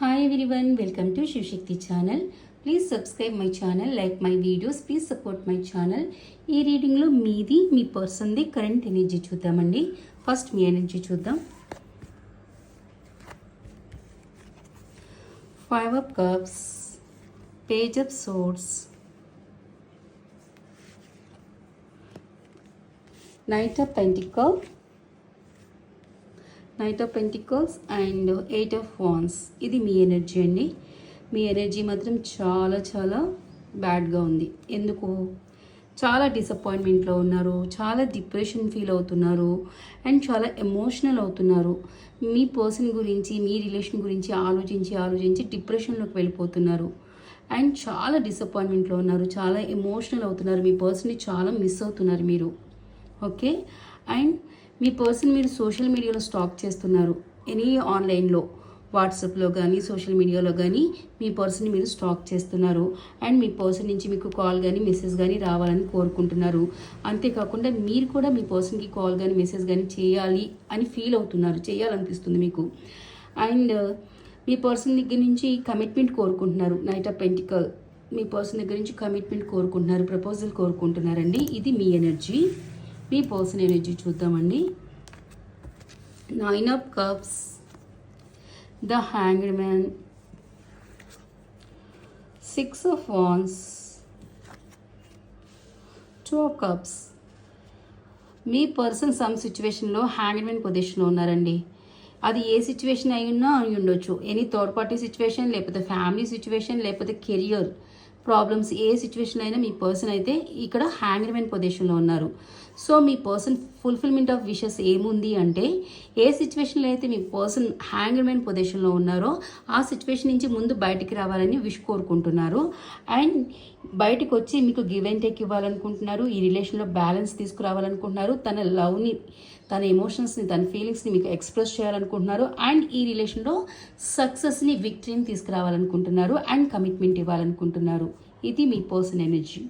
Hi everyone welcome to Shivashakti channel please subscribe my channel like my videos please support my channel ఈ రీడింగ్లో మీది మీ పర్సన్ది current energy చూద్దామండి. First మీ ఎనర్జీ చూద్దాం. Five of cups page of swords knight of pentacle knight of pentacles and eight of wands ఇది మీ ఎనర్జీ అండి. మీ ఎనర్జీ మాత్రం చాలా చాలా బ్యాడ్గా ఉంది. ఎందుకు? చాలా డిసప్పాయింట్మెంట్లో ఉన్నారు. చాలా డిప్రెషన్ ఫీల్ అవుతున్నారు. అండ్ చాలా ఎమోషనల్ అవుతున్నారు. మీ పర్సన్ గురించి మీ రిలేషన్ గురించి ఆలోచించి ఆలోచించి డిప్రెషన్లోకి వెళ్ళిపోతున్నారు. అండ్ చాలా డిసప్పాయింట్మెంట్లో ఉన్నారు. చాలా ఎమోషనల్ అవుతున్నారు. మీ పర్సన్ని చాలా మిస్ అవుతున్నారు మీరు. ఓకే అండ్ మీ పర్సన్ మీరు సోషల్ మీడియాలో స్టాక్ చేస్తున్నారు ఎనీ ఆన్లైన్లో వాట్సాప్లో కానీ సోషల్ మీడియాలో కానీ మీ పర్సన్ మీరు స్టాక్ చేస్తున్నారు అండ్ మీ పర్సన్ నుంచి మీకు కాల్ కానీ మెసేజ్ కానీ రావాలని కోరుకుంటున్నారు. అంతేకాకుండా మీరు కూడా మీ పర్సన్కి కాల్ కానీ మెసేజ్ కానీ చేయాలి అని ఫీల్ అవుతున్నారు చేయాలనిపిస్తుంది మీకు. అండ్ మీ పర్సన్ దగ్గర నుంచి కమిట్మెంట్ కోరుకుంటున్నారు నైట్ ఆఫ్ పెంటికల్. మీ పర్సన్ దగ్గర నుంచి కమిట్మెంట్ కోరుకుంటున్నారు ప్రపోజల్ కోరుకుంటున్నారండి. ఇది మీ ఎనర్జీ. మీ పర్సన్ ఎనర్జీ చూద్దామండి. Nine of cups the hanged man six of wands two of cups me person some సిచ్యువేషన్లో మ్యాన్ పొజిషన్లో ఉన్నారండి. అది ఏ సిచ్యువేషన్ అయినా అయి ఉండొచ్చు. ఎనీ థర్డ్ పార్టీ సిచ్యువేషన్ లేకపోతే ఫ్యామిలీ సిచ్యువేషన్ లేకపోతే కెరియర్ ప్రాబ్లమ్స్ ఏ సిచ్యువేషన్ అయినా మీ పర్సన్ అయితే ఇక్కడ హ్యాంగ్మెన్ పొజిషన్లో ఉన్నారు. సో మీ పర్సన్ ఫుల్ఫిల్మెంట్ ఆఫ్ విషెస్ ఏముంది అంటే ఏ సిచ్యువేషన్లో అయితే మీ పర్సన్ హ్యాంగ్మెన్ పొజిషన్లో ఉన్నారో ఆ సిచ్యువేషన్ నుంచి ముందు బయటికి రావాలని విష్ కోరుకుంటున్నారు. అండ్ బయటకు వచ్చి మీకు గివ్ అండ్ టేక్ ఇవ్వాలనుకుంటున్నారు ఈ రిలేషన్లో బ్యాలెన్స్ తీసుకురావాలనుకుంటున్నారు తన లవ్ని తన ఎమోషన్స్ని తన ఫీలింగ్స్ని మీకు ఎక్స్ప్రెస్ చేయాలనుకుంటున్నారు అండ్ ఈ రిలేషన్లో సక్సెస్ని విక్టరీని తీసుకురావాలనుకుంటున్నారు అండ్ కమిట్మెంట్ ఇవ్వాలనుకుంటున్నారు. ఇది మీ పర్సన్ ఎనర్జీ